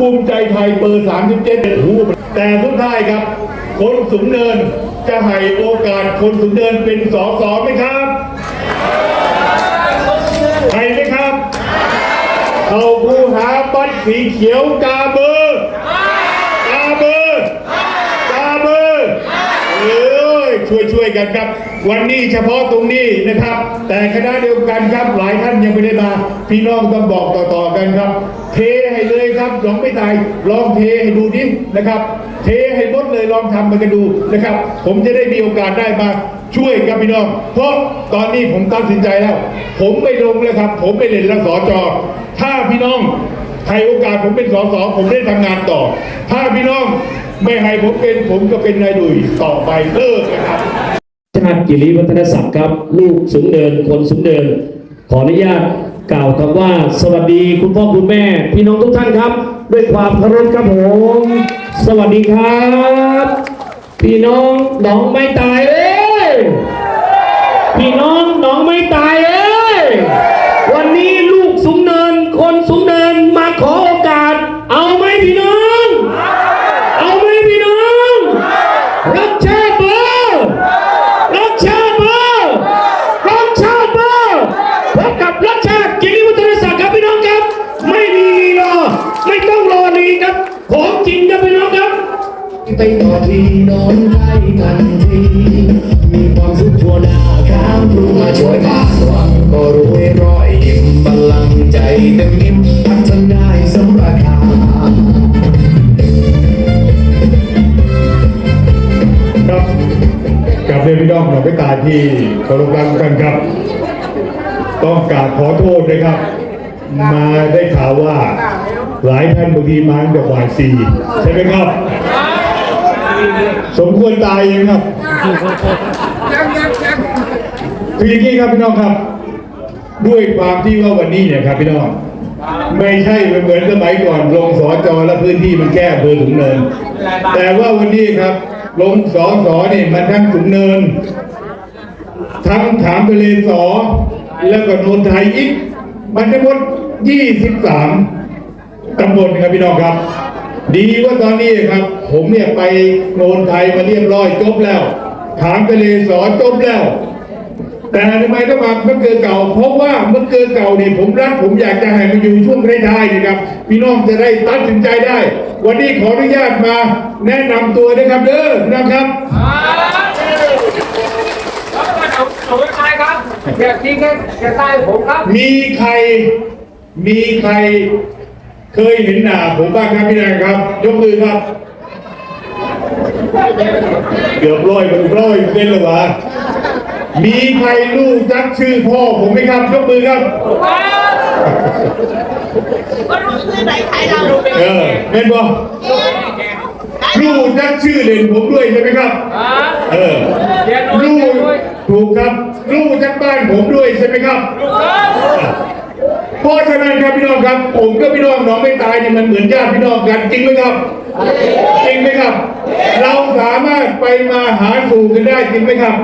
ภูมิใจไทยเบอร์ 37แต่สุดท้ายครับ คนสูงเนินจะให้โอกาสคนสูงเนินเป็นสอสอไหมครับให้ไหมครับ เขาผู้หาบัตรสีเขียวกาเบอร์กาเบอร์กาเบอร์เอ้ย ช่วยกันครับ วันนี้เฉพาะตรงนี้นะครับ แต่คณะเดียวกันครับหลายท่านยังไม่ได้มา พี่น้องต้องบอกต่อๆกันครับ เทให้เลยครับลองไม่ตายลองเทให้ดูนิดนะครับ เทให้หมดเลยลองทำมันกันดูนะครับ ผมจะได้มีโอกาสได้มาช่วยกับพี่น้อง เพราะตอนนี้ผมตัดสินใจแล้ว ผมไม่ลงแล้วครับ ผมไม่เล่นแล้วสอจอ ถ้าพี่น้องให้โอกาสผมเป็นสสผมได้ทำงานต่อ ถ้าพี่น้อง ไม่ให้ผมเป็นผมก็เป็นนายดุยต่อไปเลิกนะครับชาติกิริวัฒนศักดิ์ครับ ลูกสูงเดินคนสูงเดิน ขออนุญาตกล่าวคำว่า สวัสดีคุณพ่อคุณแม่ พี่น้องทุกท่านครับ ด้วยความเคารพครับผม สวัสดีครับ พี่น้องน้องไม่ตายเอ้ยพี่น้องน้องไม่ตายเอ้ย ทีนอนได้ทันทีมีความสุขทั่วหน้าข้ามรูมาช่วยมาสว่างก็รวยรอยยิ้มบัลลังก์ใจเต็มยิ้มพัฒนาสมราคาครับกับเรียนพี่น้องหน่อยไปตายที่เคารพรักกท่านครับ ต้องกราบขอโทษนะครับ มาได้ข่าวว่าหลายท่านบางทีมาตั้งแต่บ่ายสี่ใช่ไหมครับ สมควรตายยังครับคืออย่างนี้ครับพี่น้องครับ ด้วยความที่ว่าวันนี้เนี่ยครับพี่น้อง ไม่ใช่เหมือนสมัยก่อนลงสอจอและพื้นที่มันแค่อำเภอถุงเนิน แต่ว่าวันนี้ครับลงสอสอนี่มันทั้งถุงเนิน ทั้งถามทะเลสอ แล้วก็โนนไทยอีก มันทั้งหมด 23 ตำบลครับพี่น้องครับ ดีว่าตอนนี้ครับ ผมเนี่ยไปโนนไทยมาเรียบร้อยจบแล้ว ถามทะเลสอจบแล้ว แต่ทำไมต้องมาเมื่อเกิดเก่า เพราะว่าเมื่อเกิดเก่าเนี่ยผมรักผมอยากจะให้มันอยู่ช่วงท้ายๆนะครับ พี่น้องจะได้ตัดสินใจได้ วันนี้ขออนุญาตมาแนะนำตัวนะครับเด้อพี่น้องครับเอาไว้ใครครับอยากจริงครับอยากตายผมครับ มีใครมีใคร เคยเห็นหน้าผมบ้างครับพี่นายครับ ยกมือครับ เกือบร้อยเป็นร้อยเป็นหรือวะมีใครรู้จักชื่อพ่อผมไหมครับ ยกมือครับก็รู้ชื่อไหนใครเราเออเห็นบ่รู้จักชื่อเล่นผมด้วยใช่ไหมครับเออรู้ถูกครับรู้จักบ้านผมด้วยใช่ไหมครับ เพราะฉะนั้นครับพี่น้องครับผมกับพี่น้องน้องไม่ตายเนี่ยมันเหมือนญาติพี่น้องกันจริงไหมครับจริงไหมครับ เราสามารถไปมาหาสู่กันได้จริงไหมครับ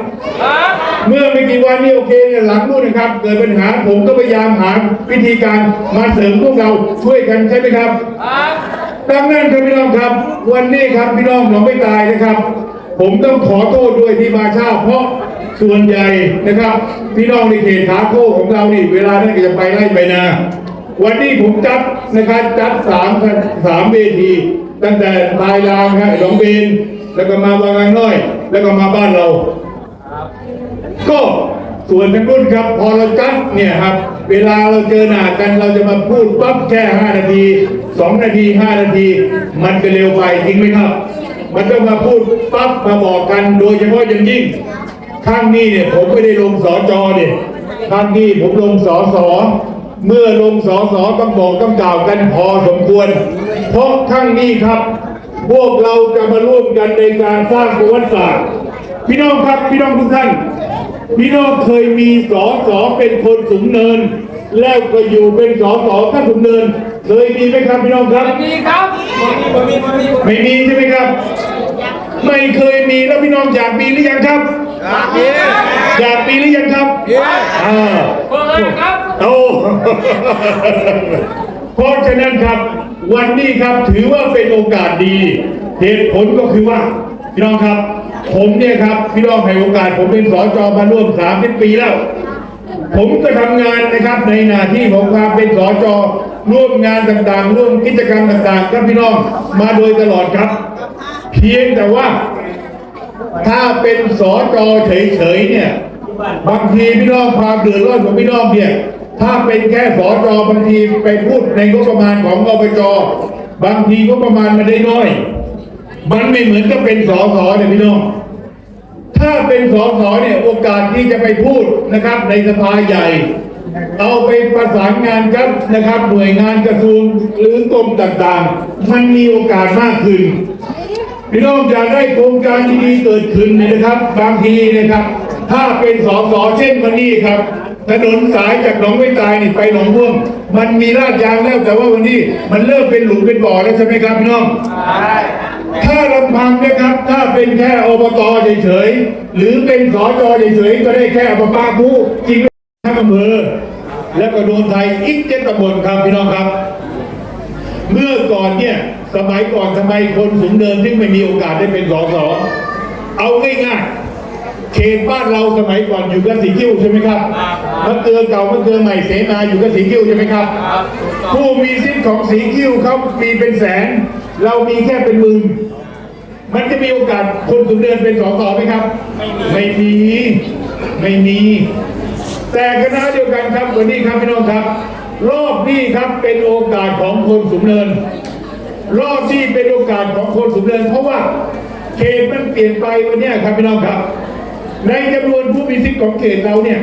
เมื่อไม่กี่วันนี้โอเคเนี่ยหลังนู่นนะครับ เกิดปัญหาผมก็พยายามหาวิธีการมาเสริมพวกเราช่วยกันใช่ไหมครับดังนั้นครับพี่น้องครับ วันนี้ครับพี่น้องน้องไม่ตายนะครับ ผมต้องขอโทษด้วยที่มาช้าเพราะส่วนใหญ่นะครับ พี่น้องในเขตขาโค้ของเรานี่เวลานั้นก็จะไปไล่ไปนาวันนี้ผมจัดนะครับจัดสามสามเวที ตั้งแต่ปลายรางครับหนองเบนแล้วก็มาบางกางน้อย แล้วก็มาบ้านเรา ก็ส่วนทางรุ่นครับ พอเราจัดเนี่ยครับ เวลาเราเจอหน้ากันเราจะมาพูดปั๊บแค่5นาที2นาที5นาที มันก็เร็วไปจริงไหมครับ มันต้องมาพูดปั๊บมาบอกกันโดยเฉพาะอย่างยิ่งข้างนี้เนี่ยผมไม่ได้ลงสอจอเนี่ยข้างนี้ผมลงสอสอเมื่อลงสอสอต้องบอกต้องกล่าวกันพอสมควร เพราะข้างนี้ครับ พวกเราจะมาร่วมกันในการสร้างประวัติศาสตร์พี่น้องครับพี่น้องทุกท่านพี่น้องเคยมีสอสอเป็นคนสูงเนิน แล้วก็อยู่เป็นสอสอข้าสูงเนิน เคยมีไหมครับพี่น้องครับมีครับ ไม่มีใช่ไหมครับ ไม่เคยมีแล้วพี่น้องอยากมีหรือยังครับ อยากมีหรือยังครับอ่าเปิดครับโอ้เพราะฉะนั้นครับ วันนี้ครับถือว่าเป็นโอกาสดี เหตุผลก็คือว่า พี่น้องครับ ผมเนี่ยครับ พี่น้องให้โอกาส ผมเป็นสจมาร่วม30ปีแล้ว ผมก็ทำงานนะครับในหน้าที่ของความเป็นสจ ร่วมงานต่างๆ ร่วมกิจกรรมต่างๆกับพี่น้องมาโดยตลอดครับ เพียงแต่ว่า ถ้าเป็นสอจอเฉยๆเนี่ยบางทีพี่น้องความเดือดร้อนของพี่น้องเนี่ยถ้าเป็นแค่สอจอบางทีไปพูดในงบประมาณของอบจบางทีงบประมาณมันได้น้อย มันไม่เหมือนกับเป็นสอสอเนี่ยพี่น้องถ้าเป็นสสเนี่ยโอกาสที่จะไปพูดนะครับ ในสภาใหญ่ เอาไปประสานงานกับนะครับ หน่วยงานกระทรวงหรือกรมต่างๆ มันมีโอกาสมากขึ้นพี่น้องอยากได้โครงการดีๆเกิดขึ้นเนี่ยนะครับ บางทีนะครับ ถ้าเป็นสสเช่นวันนี้ครับ ถนนสายจากหนองไม่ตายนี่ไปหนองม่วง มันมีลาดยางแล้วแต่ว่าวันนี้มันเริ่มเป็นหลุมเป็นบ่อแล้วใช่ไหมครับพี่น้องถ้าลำพังนะครับ ถ้าเป็นแค่อบตเฉยๆหรือเป็นสจเฉยๆก็ได้แค่อบปาผู้จริง ทั้งอำเภอและก็โดนไทยอีกเจ็ดตำบลครับพี่น้องครับ เมื่อก่อนเนี่ยสมัยก่อนทำไมคนสูงเนินถึงไม่มีโอกาสได้เป็นสสเอาง่ายๆเขตบ้านเราสมัยก่อนอยู่กับสีคิ้วใช่ไหมครับมะเกลือเก่ามะเกลือใหม่เสนาอยู่กับสีคิ้วใช่ไหมครับ ผู้มีสิทธิ์ของสีคิ้วเขามีเป็นแสน เรามีแค่เป็นหมื่นมันจะมีโอกาสคนสูงเนินเป็นสสไหมครับ ไม่มีไม่มี แต่คณะเดียวกันครับวันนี้ครับพี่น้องครับ รอบนี้ครับเป็นโอกาสของคนสูงเนิน รอบที่เป็นโอกาสของคนสูงเนิน เพราะว่าเขตมันเปลี่ยนไปวันนี้ครับพี่น้องครับ ในจำนวนผู้มีสิทธิ์ของเขตเราเนี่ย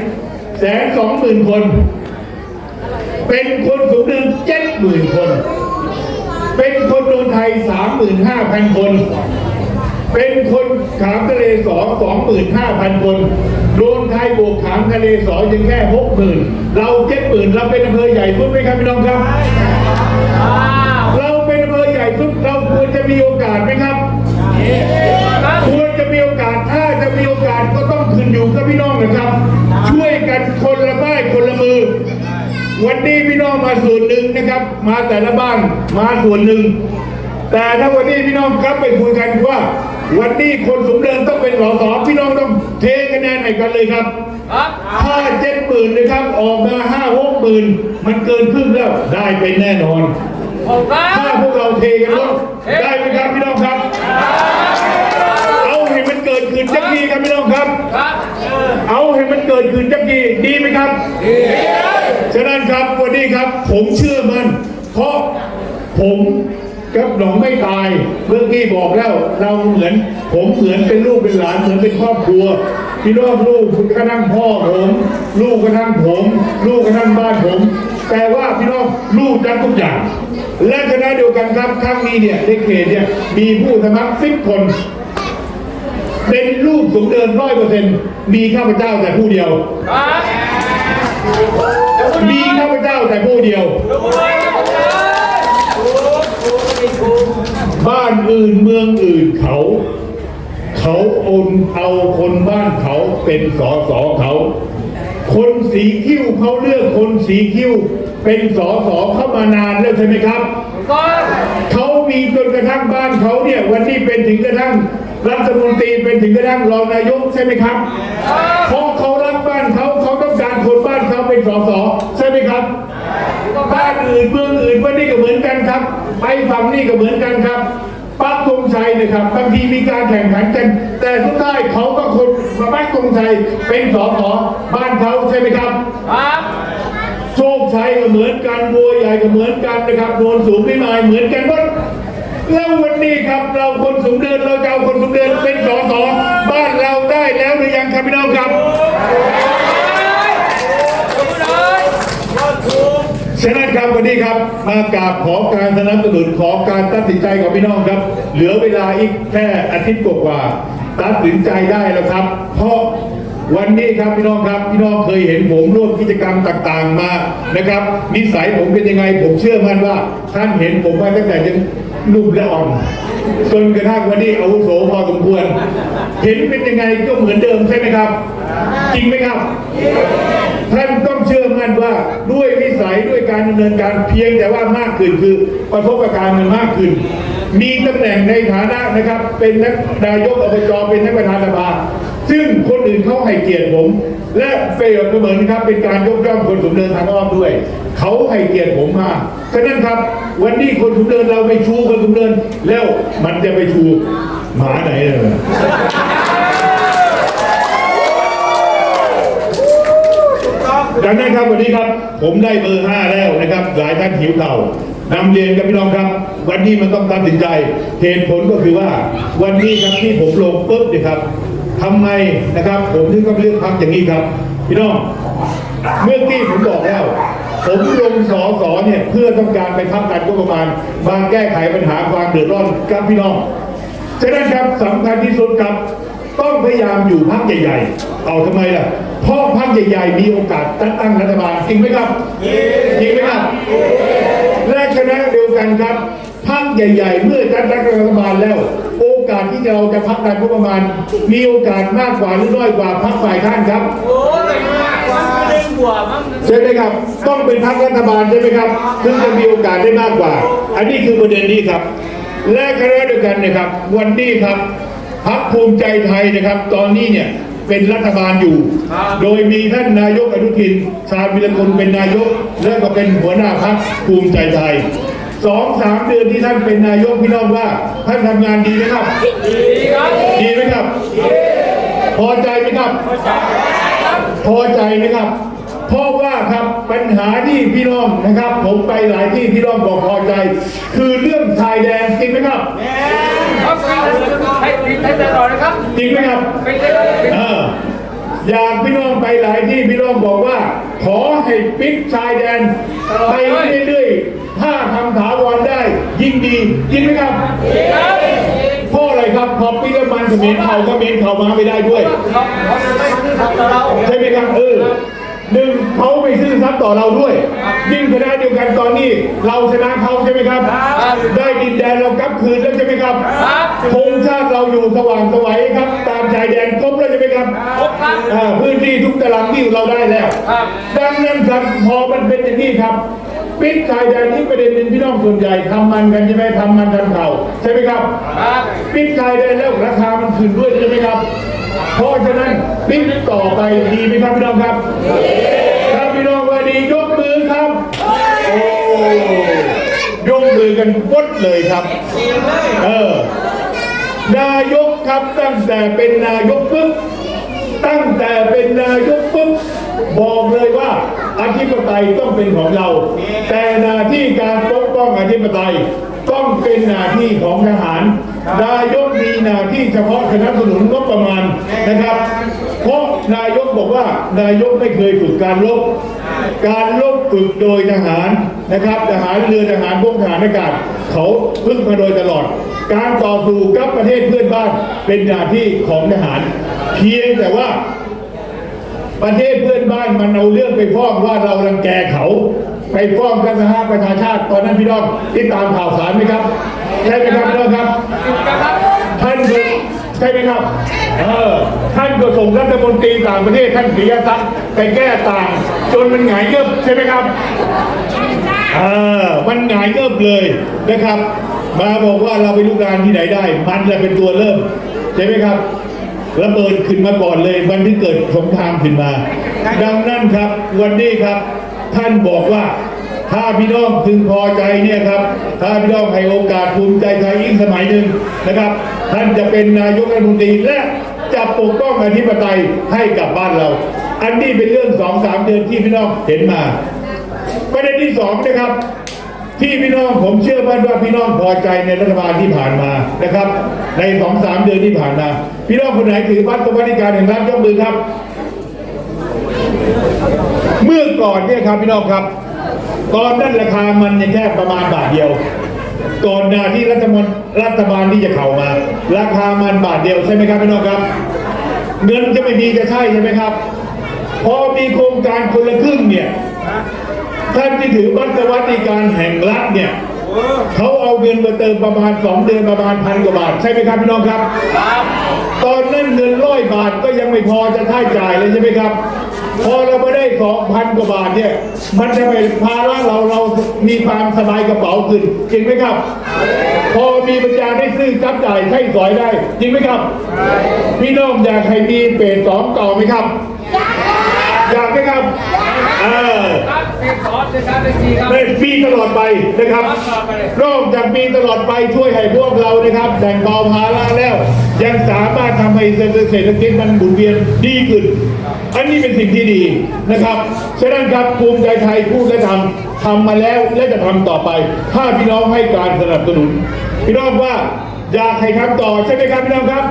แสนสองหมื่นคน เป็นคนสูงเนินเจ็ดหมื่นคน เป็นคนโดนไทยสามหมื่นห้าพันคน เป็นคนขามทะเลสอสองหมื่นห้าพันคนโดนไทยบวกขามทะเลสอยังแค่หกหมื่นเราเจ็ดหมื่นเราเป็นอำเภอใหญ่สุดไหมครับพี่น้องครับ เราเป็นอำเภอใหญ่สุดเราควรจะมีโอกาสไหมครับควรจะมีโอกาสถ้าจะมีโอกาสก็ต้องขึ้นอยู่กับพี่น้องนะครับ ช่วยกันคนละบ้านคนละมือวันนี้พี่น้องมาส่วนหนึ่งนะครับ มาแต่ละบ้านมาส่วนหนึ่ง แต่ถ้าวันนี้พี่น้องครับไปคุยกันว่า วันนี้คนสมเด็จต้องเป็นสสพี่น้องต้องเทคะแนนให้กันเลยครับครับถ้าเจ็ดหมื่นนะครับ ออกมาห้าหกหมื่นมันเกินครึ่งแล้วได้เป็นแน่นอนผมครัถ้าบพวกเราเทกันว่าได้ไหมครับพี่น้องครับ เอาให้มันเกิดขึ้นจักทีครับพี่น้องครับครับ เอาให้มันเกิดขึ้นจักทีดีไหมครับดีฉะนั้นครับวันนี้ครับ ผมเชื่อมันเพราะผม กับหนองไม่ตายเมื่อกี้บอกแล้ว เราเหมือน ผมเหมือนเป็นลูกเป็นหลานเหมือนเป็นครอบครัวพี่น้องลูกกระทั่งพ่อผม ลูกกระทั่งผม ลูกกระทั่งบ้านผม แต่ว่าพี่น้องลูกจัดทุกอย่าง และคณะเดียวกันครับครั้งนี้เนี่ยในเขตเนี่ยมีผู้สมัครสิบคน เป็นลูกสมเดินร้อยเปอร์เซ็นต์มีข้าพเจ้าแต่ผู้เดียวครับมีข้าพเจ้าแต่ผู้เดียว บ้านอื่นเมืองอื่นเขา เขาโอนเอาคนบ้านเขาเป็นสอสอเขา คนสีคิ้วเขาเลือกคนสีคิ้ว เป็นสอสอเข้ามานานแล้วใช่ไหมครับเขามีจนกระทั่งบ้านเขาเนี่ยวันนี้เป็นถึงกระทั่งรัฐมนตรีเป็นถึงกระทั่งรองนายกใช่ไหมครับเพราะเขารักบ้านเขาเขาต้องการคนบ้านเขาเป็นสสใช่ไหมครับบ้านอื่นเมืองอื่นวันนี้ก็เหมือนกันครับ ไปฝั่งนี่ก็เหมือนกันครับปักธงชัยนะครับบางทีมีการแข่งขันกัน แต่สุดท้ายเขาก็คนมาปักธงชัยเป็นสสบ้านเขาใช่ไหมครับครับโชคชัยก็เหมือนกันบัวใหญ่ก็เหมือนกันนะครับโนนสูงพิมายเหมือนกันหมดแล้ววันนี้ครับเราคนสูงเดินเราจะเอาคนสูงเดินเป็นสสบ้านเราได้แล้วหรือยังครับพี่น้องครับ ฉะนั้นครับวันนี้ครับมากราบขอการสนับสนุนขอการตัดสินใจของพี่น้องครับ เหลือเวลาอีกแค่อาทิตย์กว่าตัดสินใจได้แล้วครับ เพราะวันนี้ครับพี่น้องครับพี่น้องเคยเห็นผมร่วมกิจกรรมต่างๆมานะครับ นิสัยผมเป็นยังไง ผมเชื่อมั่นว่า ท่านเห็นผมมาตั้งแต่ยังหนุ่มและอ่อนจนกระทั่งวันนี้อาวุโสพอสมควร เห็นเป็นยังไงก็เหมือนเดิมใช่ไหมครับ จริงไหมครับ ท่านต้องเชื่อมั่นว่าด้วยวิสัยด้วยการดำเนินการเพียงแต่ว่ามากขึ้นคือประสบการณ์มันมากขึ้น มีตำแหน่งในฐานะนะครับ เป็นนักนายกอบจเป็นนักประธานสภาซึ่งคนอื่นเขาให้เกียรติผม และเฟรมเหมือนครับ เป็นการยกย่องคนสูงเนินทางอ้อมด้วย เขาให้เกียรติผมมาฉะนั้นครับ วันนี้คนสูงเนินเราไปชูคนสูงเนินแล้วมันจะไปชูหมาไหนเลย ดังนั้นครับวันนี้ครับ ผมได้เบอร์ห้าแล้วนะครับ หลายท่านหิวเข่านำเรียนกับพี่น้องครับ วันนี้มันต้องตัดสินใจ เหตุผลก็คือว่า วันนี้ครับที่ผมลงปุ๊บเนี่ยครับทำไมนะครับ ผมถึงต้องเลือกพักอย่างนี้ครับ พี่น้องเมื่อกี้ผมบอกแล้ว ผมลงสอสอเนี่ยเพื่อต้องการไปทับการงบประมาณมาแก้ไขปัญหาความเดือดร้อนกับพี่น้องฉะนั้นครับสำคัญที่สุดครับ ต้องพยายามอยู่พักใหญ่ ๆ เอาทำไมล่ะ เพราะพักใหญ่ๆมีโอกาสจัดตั้งรัฐบาลจริงไหมครับจริงไหมครับและคณะเดียวกันครับพักใหญ่ ๆ เมื่อจัดตั้งรัฐบาลแล้ว โอกาสที่เราจะพักการงบประมาณ มีโอกาสมากกว่าหรือน้อยกว่าพักฝ่ายค้านครับโอ้ยมากกว่าเล่นบัวมั้งใช่ไหมครับ ต้องเป็นพรรครัฐบาลใช่ไหมครับถึงจะมีโอกาสได้มากกว่า อันนี้คือประเด็นนี้ครับ และคณะเดียวกันนะครับ วันนี้ครับพรรคภูมิใจไทยนะครับ ตอนนี้เนี่ย เป็นรัฐบาลอยู่ โดยมีท่านนายกอนุทิน ชาญวิรกุลเป็นนายก และก็เป็นหัวหน้าพรรคภูมิใจไทยสองสามเดือนที่ท่านเป็นนายกพี่น้องว่า ท่านทำงานดีไหมครับดีครับดีไหมครับ พอใจไหมครับ พอใจไหมครับเพราะว่าครับปัญหาที่พี่น้องนะครับ ผมไปหลายที่พี่น้องบอกพอใจ คือเรื่องชายแดนจริงไหมครับ ครับให้ทีมให้ตลอดนะครับจริงไหมครับเป็นได้เอออยากพี่น้องไปหลายที่พี่น้องบอกว่า ขอให้ปิดชายแดนไปเรื่อยๆ ถ้าทำถาวรได้ ยิ่งดีจริงไหมครับเพราะอะไรครับพอปิดแล้วมันเขมรเขาก็เขมรเขามาไม่ได้ด้วยเขาเขาจะไม่ซื้อทำต่อเราใช่ไหมครับเออ หนึ่งเขาไม่ซื่อสัตย์ต่อเราด้วย ยิ่งคณะเดียวกันตอนนี้ เราชนะเขาใช่ไหมครับ ได้ดินแดนเรากลับคืนแล้วใช่ไหมครับธงชาติเราอยู่สว่างไสวัยครับ ตามชายแดนครบแล้วใช่ไหมครับครบครับอ่าพื้นที่ทุกตารางนิ้วเราได้แล้วครับดังนั้นครับพอมันเป็นอย่างนี้ครับปิดชายแดนนี้ประเด็นหนึ่งพี่น้องส่วนใหญ่ทำมันกันใช่ไหมทำมันทำเข่าใช่ไหมครับครับ ปิดชายแดนแล้วราคามันขึ้นด้วยใช่ไหมครับ เพราะฉะนั้นปิดต่อไปดีไหมครับพี่น้องครับถ้าพี่น้องว่าดียกมือครับโอ้ยกมือกันปดเลยครับเออนายกครับตั้งแต่เป็นนายกปุ๊บตั้งแต่เป็นนายกปุ๊บบอกเลยว่าอธิปไตยต้องเป็นของเรา แต่หน้าที่การปกป้องอธิปไตย ต้องเป็นหน้าที่ของทหารนายกมีหน้าที่เฉพาะสนับสนุนงบประมาณนะครับ เพราะนายกบอกว่านายกไม่เคยฝึกการรบการรบฝึกโดยทหารนะครับทหารเรือทหารพวกทหารอากาศเขาพึ่งมาโดยตลอด การต่อสู้กับประเทศเพื่อนบ้านเป็นหน้าที่ของทหาร เพียงแต่ว่าประเทศเพื่อนบ้านมันเอาเรื่องไปฟ้องว่าเรารังแกเขา ไปฟ้องกันสหประชาชาติตอนนั้นพี่น้องที่ตามข่าวสารไหมครับใช่ไหมครับพี่น้องครับท่านก็ใช่ไหมครับเออท่านก็ส่งรัฐมนตรีต่างประเทศท่านปิยทัศน์ไปแก้ต่างจนมันหงายเงิบใช่ไหมครับเออมันหงายเงิบเลยนะครับ มาบอกว่าเราไปลูกงานที่ไหนได้ มันจะเป็นตัวเริ่มใช่ไหมครับระเบิดขึ้นมาก่อนเลยวันที่เกิดสงครามขึ้นมา ดังนั้นครับวันนี้ครับ ท่านบอกว่าถ้าพี่น้องพึงพอใจเนี่ยครับ ถ้าพี่น้องให้โอกาสภูมิใจไทยอีกสมัยหนึ่งนะครับ ท่านจะเป็นนายกรัฐมนตรีและจะปกป้องอธิปไตยให้กับบ้านเรา อันนี้เป็นเรื่องสองสามเดือนที่พี่น้องเห็นมา ประเด็นที่สองนะครับ ที่พี่น้องผมเชื่อมั่นว่าพี่น้องพอใจในรัฐบาลที่ผ่านมานะครับ ในสองสามเดือนที่ผ่านมา พี่น้องคนไหนถือบัตรสวัสดิการแห่งรัฐยกมือครับ เมื่อก่อนเนี่ยครับพี่น้องครับ ตอนนั้นราคามันยังแค่ประมาณบาทเดียว ก่อนหน้าที่รัฐมนรัฐบาลที่จะเข้ามา ราคามันบาทเดียวใช่ไหมครับพี่น้องครับ เงินจะไม่มีจะใช่ใช่ไหมครับ พอมีโครงการคนละครึ่งเนี่ยท่านที่ถือบัตรสวัสดิการแห่งรัฐเนี่ยโอ้เขาเอาเงินมาเติมประมาณสองเดือนประมาณพันกว่าบาท ใช่ไหมครับพี่น้องครับ ตอนนั้นเงินร้อยบาทก็ยังไม่พอจะท่ายจ่ายเลยใช่ไหมครับ พอเราไม่ได้สองพันกว่าบาทเนี่ย มันจะเป็นภาระเราเรามีความสบายกระเป๋าขึ้นจริงไหมครับ พอมีปัญญาได้ซื้อจับจ่ายใช้สอยได้ จริงไหมครับ พี่น้องอยากให้มีเปรตสองต่อไหมครับ อยากไหมครับ เออครับมีตลอดไปนะครับนอกจากปีตลอดไปช่วยให้พวกเรานะครับแบ่งเบาภาระแล้ว ยังสามารถทำให้เศรษฐกิจมันหมุนเวียนดีขึ้น อันนี้เป็นสิ่งที่ดีนะครับ ฉะนั้นครับภูมิใจไทยพูดและทำทำมาแล้วและจะทำต่อไป ถ้าพี่น้องให้การสนับสนุน พี่น้องว่าอยากให้ทำต่อใช่ไหมครับพี่น้องครับ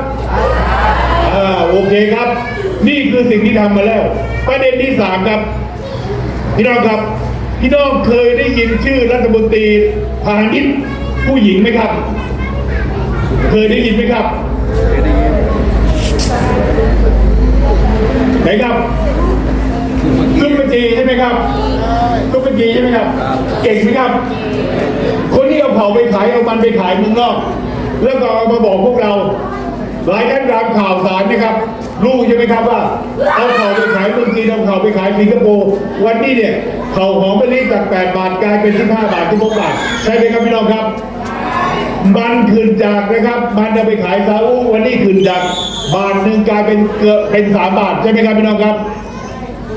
อ่าโอเคครับ นี่คือสิ่งที่ทำมาแล้ว ประเด็นที่สามครับ พี่น้องครับ พี่น้องเคยได้ยินชื่อรัฐมนตรีพาณิชย์ผู้หญิงไหมครับ เคยได้ยินไหมครับไหนครับซุปเปอร์จีใช่ไหมครับซุปเปอร์จีใช่ไหมครับ เก่งไหมครับ คนที่เอาเผาไปขายเอามันไปขายเมืองนอก แล้วก็เอามาบอกพวกเรา หลายท่านตามข่าวสารนะครับรู้ใช่ไหมครับว่าเอาข่าวไปขายเมืองจีนเอาข่าวไปขายสิงคโปร์วันนี้เนี่ยข่าวหอมมะลิจาก 8 บาทกลายเป็น 15 บาทที่พบาทใช่ไหมครับพี่น้องครับ มันขึ้นจากนะครับ มันจะไปขายซาอุวันนี้ขึ้นจากบาทหนึ่งกลายเป็นเกือบเป็นสามบาทใช่ไหมครับพี่น้องครับ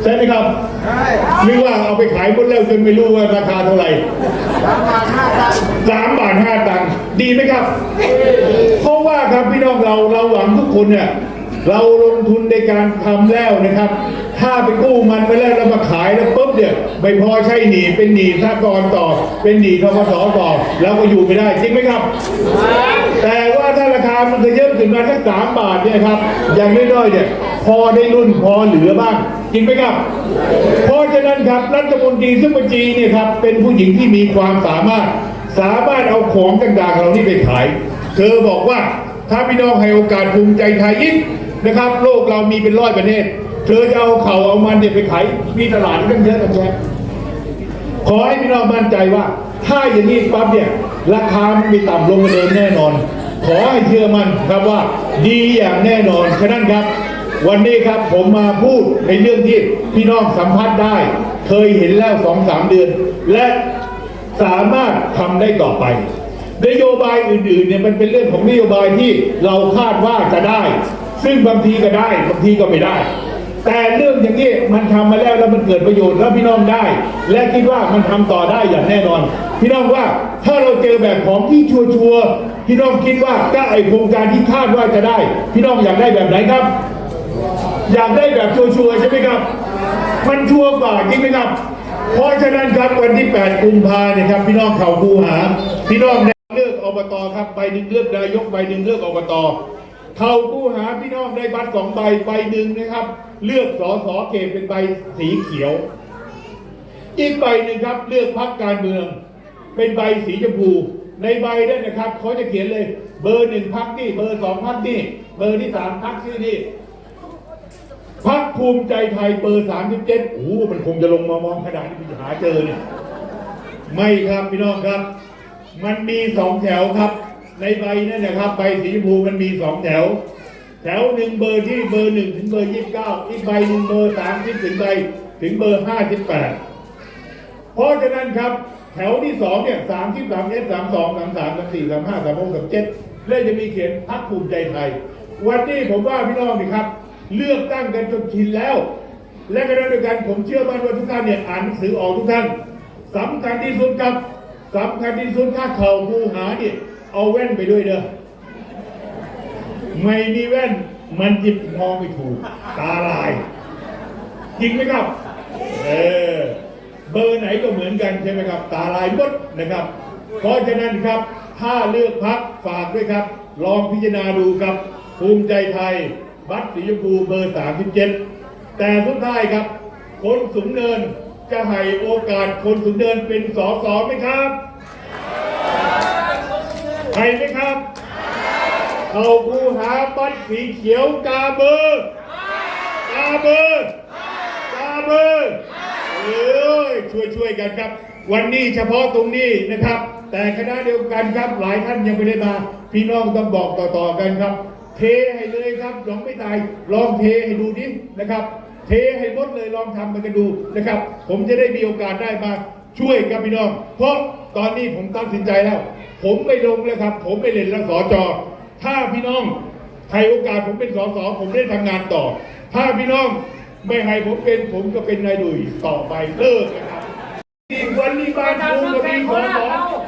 ใช่ไหมครับหรือว่าเอาไปขายหมดแล้วจนไม่รู้ว่าราคาเท่าไหร่สามบาทห้าตังสามบาทห้าตัง ดีไหมครับ เพราะว่าครับพี่น้องเราเราหวังทุกคนเนี่ยเราลงทุนในการทำแล้วนะครับ ถ้าไปกู้มันไปแล้วแล้วมาขายแล้วปุ๊บเนี่ยไม่พอใช่หนีเป็นหนีสากรต่อ เป็นหนีทกสต่อแล้วก็อยู่ไม่ได้จริงไหมครับ แต่ว่าถ้าราคามันจะเยอะขึ้นมาสักสามบาทเนี่ยครับอย่างน้อยๆเนี่ยพอได้รุ่นพอเหลือบ้างจริงไหมครับ เพราะฉะนั้นครับรัฐมนตรีซุปเปอร์จีเนี่ยครับเป็นผู้หญิงที่มีความสามารถ สามารถเอาของต่างๆเหล่านี้ไปขาย เธอบอกว่าถ้าพี่น้องให้โอกาสภูมิใจไทยยิ่งนะครับ โลกเรามีเป็นร้อยประเทศ เธอจะเอาเข่าเอามันเนี่ยไปขายมีตลาดตั้งเยอะตั้งแยะขอให้พี่น้องมั่นใจว่า ถ้าอย่างนี้ปั๊บเนี่ยราคามันมีต่ำลงกว่าเดิมแน่นอน ขอให้เชื่อมั่นครับว่าดีอย่างแน่นอนฉะนั้นครับ วันนี้ครับผมมาพูดในเรื่องที่พี่น้องสัมผัสได้ เคยเห็นแล้วสองสามเดือน และ สามารถทำได้ต่อไป นโยบายอื่นๆเนี่ยมันเป็นเรื่องของนโยบายที่เราคาดว่าจะได้ ซึ่งบางทีก็ได้บางทีก็ไม่ได้ แต่เรื่องอย่างนี้มันทำมาแล้วแล้วมันเกิดประโยชน์แล้วพี่น้องได้ และคิดว่ามันทำต่อได้อย่างแน่นอน พี่น้องว่าถ้าเราเจอแบบของที่ชัวร์ๆพี่น้องคิดว่าก็ไอโครงการที่คาดว่าจะได้ พี่น้องอยากได้แบบไหนครับ อยากได้แบบชัวร์ๆใช่ไหมครับ มันชัวร์กว่าจริงไหมครับ เพราะฉะนั้นครับวันที่ 8 กุมภาเนี่ยครับ พี่น้องเขาคูหา พี่น้องได้เลือกอบตครับใบหนึ่งเลือกนายกใบหนึ่งเลือกอบตเขาคูหาพี่น้องได้บัตรสองใบใบหนึ่งนะครับ เลือกสอสอเขตเป็นใบสีเขียว อีกใบหนึ่งครับเลือกพักการเมือง เป็นใบสีชมพูในใบนั้นนะครับเขาจะเขียนเลย เบอร์หนึ่งพักนี่เบอร์สองพักนี่เบอร์ที่สามพักชื่อนี่ พักภูมิใจไทยเบอร์สามสิบเจ็ดโอ้โหมันคงจะลงมามองขนาดที่มันจะหาเจอเนี่ย ไม่ครับพี่น้องครับ มันมีสองแถวครับ ในใบนั่นนะครับใบสีชมพูมันมีสองแถว แถวหนึ่งเบอร์ที่เบอร์หนึ่งถึงเบอร์ยี่สิบเก้าอีกใบหนึ่งเบอร์สามสิบถึงใบถึงเบอร์ห้าสิบแปดเพราะฉะนั้นครับแถวที่สองเนี่ยสามที่สามเอสสามสองสามสามสามสี่สามห้าสามหกสามเจ็ดและจะมีเขียนพักภูมิใจไทย วันนี้ผมว่าพี่น้องนี่ครับ เลือกตั้งกันจนชินแล้ว และขณะเดียวกันผมเชื่อมั่นว่าทุกท่านเนี่ยอ่านหนังสือออกทุกท่านสำคัญที่สุดครับสำคัญที่สุดถ้าเข่าภูหาเนี่ยเอาแว่นไปด้วยเด้อไม่มีแว่นมันจิบมองไม่ถูก ตาลาย จริงไหมครับ เออ เบอร์ไหนก็เหมือนกันใช่ไหมครับ ตาลายหมดนะครับ เพราะฉะนั้นครับ ถ้าเลือกพักฝากด้วยครับ ลองพิจารณาดูครับ ภูมิใจไทย บัตรสีชมพูเบอร์ 37 แต่สุดท้ายครับ คนสูงเนินจะให้โอกาสคนสูงเนินเป็นสอสอไหมครับให้ไหมครับเขาคูหาบัตรสีเขียวกาเบอร์กาเบอร์กาเบอร์เอ้ยช่วยช่วยกันครับ วันนี้เฉพาะตรงนี้นะครับ แต่คณะเดียวกันครับหลายท่านยังไม่ได้มา พี่น้องต้องบอกต่อๆกันครับ เทให้เลยครับลองไม่ตาย ลองเทให้ดูนิดนะครับ เทให้หมดเลยลองทำมันกันดูนะครับ ผมจะได้มีโอกาสได้มาช่วยกับพี่น้อง เพราะตอนนี้ผมตัดสินใจแล้ว ผมไม่ลงแล้วครับ ผมไม่เล่นแล้วสอจอถ้าพี่น้องให้โอกาสผมเป็นสสผมได้ทำงานต่อ ถ้าพี่น้องไม่ให้ผมเป็นผมก็เป็นนายดุยต่อไปเลิกนะครับอีกวันนี้บ้านผมก็มีสส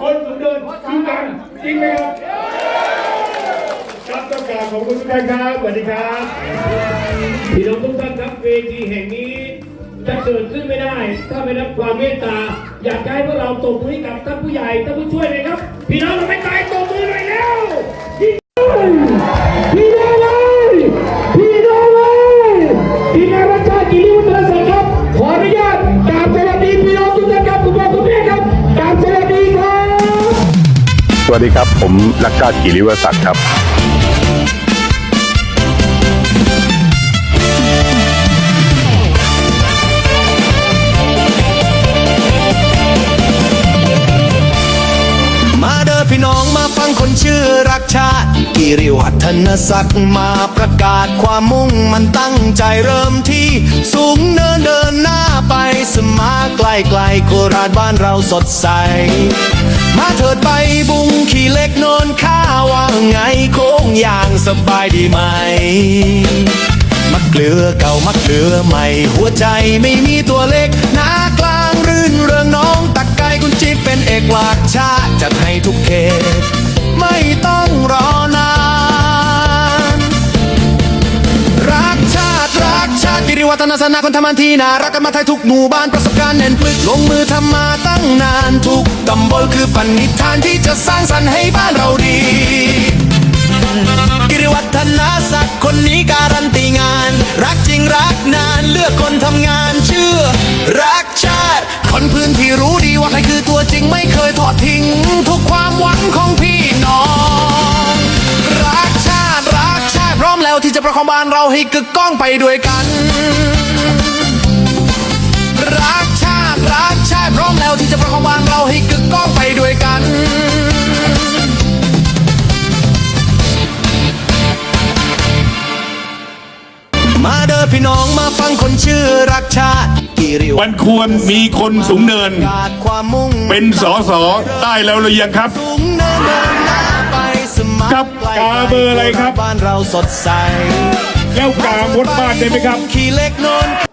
คนสุดเดินคือกันจริงไหมครับค รับต้องการขอบคุณทุกท่านครับสวัสดีครับพี่น้องทุกท่านครับเวทีแห่งนี้จะเกิดขึ้นไม่ได้ ถ้าไม่รับความเมตตา อยากจะให้พวกเราตบมือให้กับท่านผู้ใหญ่ท่านผู้ช่วยเลยครับ พี่น้องเราไม่ตายตบมือหน่อยแล้วพี่น้องเลยพี่น้องเลยพี่น้องรัชชาติกิริวัฒนศักดิ์ครับขออนุญาตกราบสวัสดีพี่น้องทุกท่านครับคุณพ่อคุณแม่ครับกราบสวัสดีครับ สวัสดีครับ ผมรักชาติกิริวศักดิ์ครับ กิริวัฒนศักดิ์มาประกาศความมุ่งมันตั้งใจเริ่มที่สูงเนินเดินหน้าไปสมาไกลไกลโคราชบ้านเราสดใส มาเถิดไปบุงขี่เล็กโนนข้าว่าไงโค้งอย่างสบายดีไหมมักเกลือเก่ามักเกลือใหม่ หัวใจไม่มีตัวเล็กหน้ากลางรื่นเริงน้องตักไก่คุณจิ๊บเป็นเอกลักษณ์ชาติจัดให้ทุกเขต ริวัฒนาสนาคนทำมันทีนารักกันมาไทยทุกหมู่บ้านประสบการณ์แน่นปึกลงมือทำมาตั้งนานทุกตำบลคือปณิธานที่จะสร้างสรรค์ให้บ้านเราดีกิริวัฒนาศักดิ์คนนี้การันตีงาน รักจริงรักนานเลือกคนทำงานเชื่อ รักชาติ คนพื้นที่รู้ดีว่าใครคือตัวจริงไม่เคยทอดทิ้ง ทุกความหวังของพี่น้อง พร้อมแล้วที่จะประคองบ้านเราให้กึกก้องไปด้วยกัน รักชาติรักชาติพร้อมแล้วที่จะประคองบ้านเราให้กึกก้องไปด้วยกันมาเด้อพี่น้องมาฟังคนชื่อรักชาติกิริมันควรมีคนสูงเนินกาดความมุ่งเป็นสอสอได้แล้วหรือยังครับ ครครับใกล้กาเบอร์อะไรครับ บ้านเราสดใส แล้วกามดบ้านได้ไหมครับ ขี่เล็กโนน